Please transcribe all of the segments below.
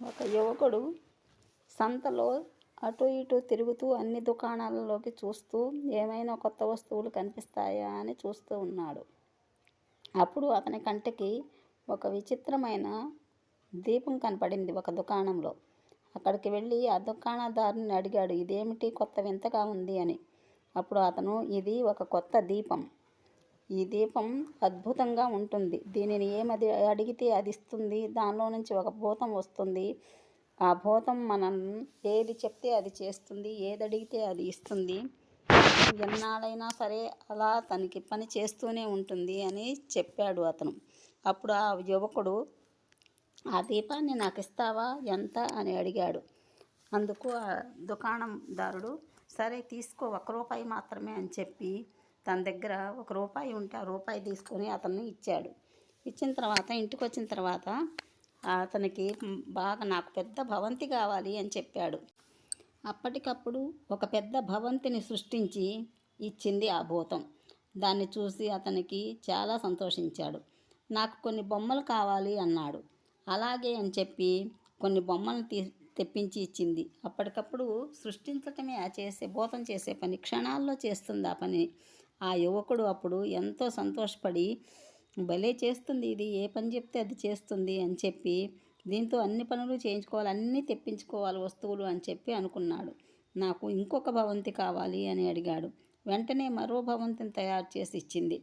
ఒక యువకుడు సంతలో అటు ఇటు తిరుగుతూ అన్ని దుకాణాలలోకి చూస్తూ ఏమైనా కొత్త వస్తువులు కనిపిస్తాయా అని చూస్తూ ఉన్నాడు. అప్పుడు అతని కంటికి ఒక విచిత్రమైన దీపం కనపడింది ఒక దుకాణంలో. అక్కడికి వెళ్ళి ఆ దుకాణదారుని అడిగాడు ఇదేమిటి కొత్త వింతగా ఉంది అని. అప్పుడు అతను ఇది ఒక కొత్త దీపం. ఈ దీపం అద్భుతంగా ఉంటుంది. దీనిని ఏమది అడిగితే అది ఇస్తుంది. దానిలో నుంచి ఒక భూతం వస్తుంది. ఆ భూతం మనం ఏది చెప్తే అది చేస్తుంది. ఏది అడిగితే అది ఇస్తుంది. ఎన్నాళ్ళైనా సరే అలా తనకి పని చేస్తూనే ఉంటుంది అని చెప్పాడు అతను. అప్పుడు ఆ యువకుడు ఆ దీపాన్ని నాకు ఇస్తావా? ఎంత? అని అడిగాడు. అందుకు ఆ దుకాణందారుడు సరే తీసుకో ఒక రూపాయి మాత్రమే అని చెప్పి తన దగ్గర ఒక రూపాయి ఉంటే ఆ రూపాయి తీసుకొని అతన్ని ఇచ్చాడు. ఇచ్చిన తర్వాత ఇంటికి వచ్చిన తర్వాత అతనికి బాగా నాకు పెద్ద భవంతి కావాలి అని చెప్పాడు. అప్పటికప్పుడు ఒక పెద్ద భవంతిని సృష్టించి ఇచ్చింది ఆ భూతం. దాన్ని చూసి అతనికి చాలా సంతోషించాడు. నాకు కొన్ని బొమ్మలు కావాలి అన్నాడు. అలాగే అని చెప్పి కొన్ని బొమ్మలను తీ తెప్పించి ఇచ్చింది. అప్పటికప్పుడు సృష్టించటమే ఆ చేసే భూతం చేసే పని క్షణాల్లో చేస్తుంది ఆ పని. ఆ యువకుడు అప్పుడు ఎంతో సంతోషపడి భలే చేస్తుంది ఇది ఏ పని చెప్తే అది చేస్తుంది అని చెప్పి దీంతో అన్ని పనులు చేయించుకోవాలి అన్నీ తెప్పించుకోవాలి వస్తువులు అని చెప్పి అనుకున్నాడు. నాకు ఇంకొక భవంతి కావాలి అని అడిగాడు. వెంటనే మరో భవంతిని తయారు చేసి ఇచ్చింది.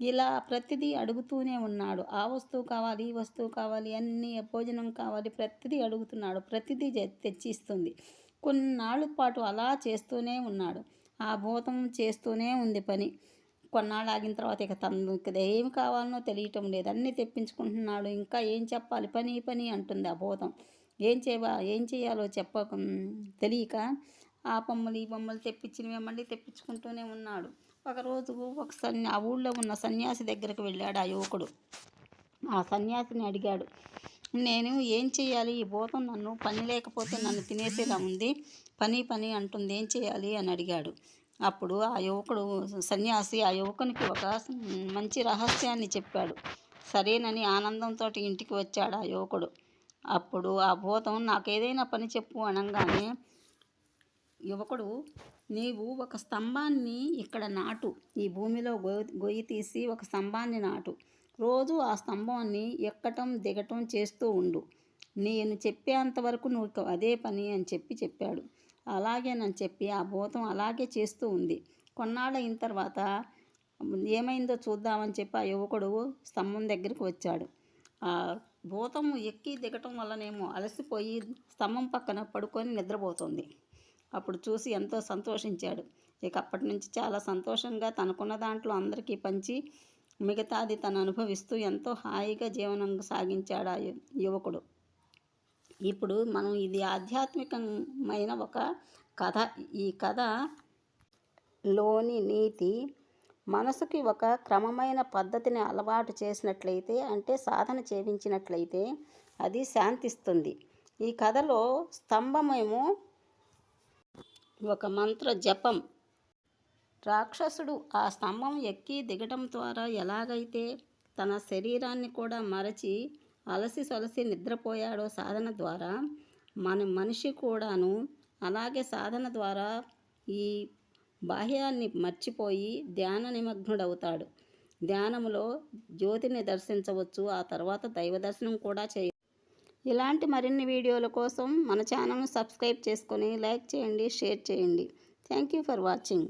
ఇలా ప్రతిదీ అడుగుతూనే ఉన్నాడు. ఆ వస్తువు కావాలి ఈ వస్తువు కావాలి అన్ని భోజనం కావాలి ప్రతిదీ అడుగుతున్నాడు. ప్రతిదీ తెచ్చిస్తుంది. కొన్నాళ్ళ పాటు అలా చేస్తూనే ఉన్నాడు. ఆ భూతం చేస్తూనే ఉంది పని. కొన్నాళ్ళు ఆగిన తర్వాత ఇక తను ఏం కావాలనో తెలియటం లేదు. అన్నీ తెప్పించుకుంటున్నాడు. ఇంకా ఏం చెప్పాలి? పని పని అంటుంది ఆ భూతం. ఏం చేయవా ఏం చేయాలో చెప్ప తెలియక ఆ బొమ్మలు ఈ బొమ్మలు తెప్పించినవి మళ్ళీ తెప్పించుకుంటూనే ఉన్నాడు. ఒకరోజు ఒక సన్యా ఆ ఊళ్ళో ఉన్న సన్యాసి దగ్గరకు వెళ్ళాడు ఆ యువకుడు. ఆ సన్యాసిని అడిగాడు. నేను ఏం చేయాలి? ఈ భూతం నన్ను పని లేకపోతే నన్ను తినేసేలా ఉంది. పని పని అంటుంది. ఏం చేయాలి? అని అడిగాడు. అప్పుడు ఆ యువకుడు సన్యాసి ఆ యువకునికి ఒక మంచి రహస్యాన్ని చెప్పాడు. సరేనని ఆనందంతో ఇంటికి వచ్చాడు ఆ యువకుడు. అప్పుడు ఆ భూతం నాకు ఏదైనా పని చెప్పు అనగానే యువకుడు నీవు ఒక స్తంభాన్ని ఇక్కడ నాటు. ఈ భూమిలో గొయ్యి తీసి ఒక స్తంభాన్ని నాటు. రోజు ఆ స్తంభాన్ని ఎక్కటం దిగటం చేస్తూ ఉండు. నేను చెప్పేంతవరకు నువ్వు అదే పని అని చెప్పి చెప్పాడు. అలాగేనని చెప్పి ఆ భూతం అలాగే చేస్తూ ఉంది. కొన్నాళ్ళైన తర్వాత ఏమైందో చూద్దామని చెప్పి ఆ యువకుడు స్తంభం దగ్గరికి వచ్చాడు. ఆ భూతం ఎక్కి దిగటం వల్లనేమో అలసిపోయి స్తంభం పక్కన పడుకొని నిద్రపోతుంది. అప్పుడు చూసి ఎంతో సంతోషించాడు. ఇక అప్పటి నుంచి చాలా సంతోషంగా తనకున్న దాంట్లో అందరికీ పంచి మిగతాది తను అనుభవిస్తూ ఎంతో హాయిగా జీవనం సాగించాడు ఆ యువకుడు. ఇప్పుడు మనం ఇది ఆధ్యాత్మికమైన ఒక కథ. ఈ కథ లోని నీతి మనసుకి ఒక క్రమమైన పద్ధతిని అలవాటు చేసినట్లయితే అంటే సాధన చేయించినట్లయితే అది శాంతిస్తుంది. ఈ కథలో స్తంభమేమో ఒక మంత్ర జపం రాక్షసుడు ఆ స్తంభం ఎక్కి దిగటం ద్వారా ఎలాగైతే తన శరీరాన్ని కూడా మరచి అలసి సొలసి నిద్రపోయాడో సాధన ద్వారా మన మనిషి కూడాను అలాగే సాధన ద్వారా ఈ బాహ్యాన్ని మర్చిపోయి ధ్యాన నిమగ్నుడవుతాడు. ధ్యానములో జ్యోతిని దర్శించవచ్చు ఆ తర్వాత దైవ దర్శనం కూడా చేయ ఇలాంటి మరిన్ని వీడియోల కోసం మన ఛానల్ను సబ్స్క్రైబ్ చేసుకొని లైక్ చేయండి షేర్ చేయండి. Thank you for watching.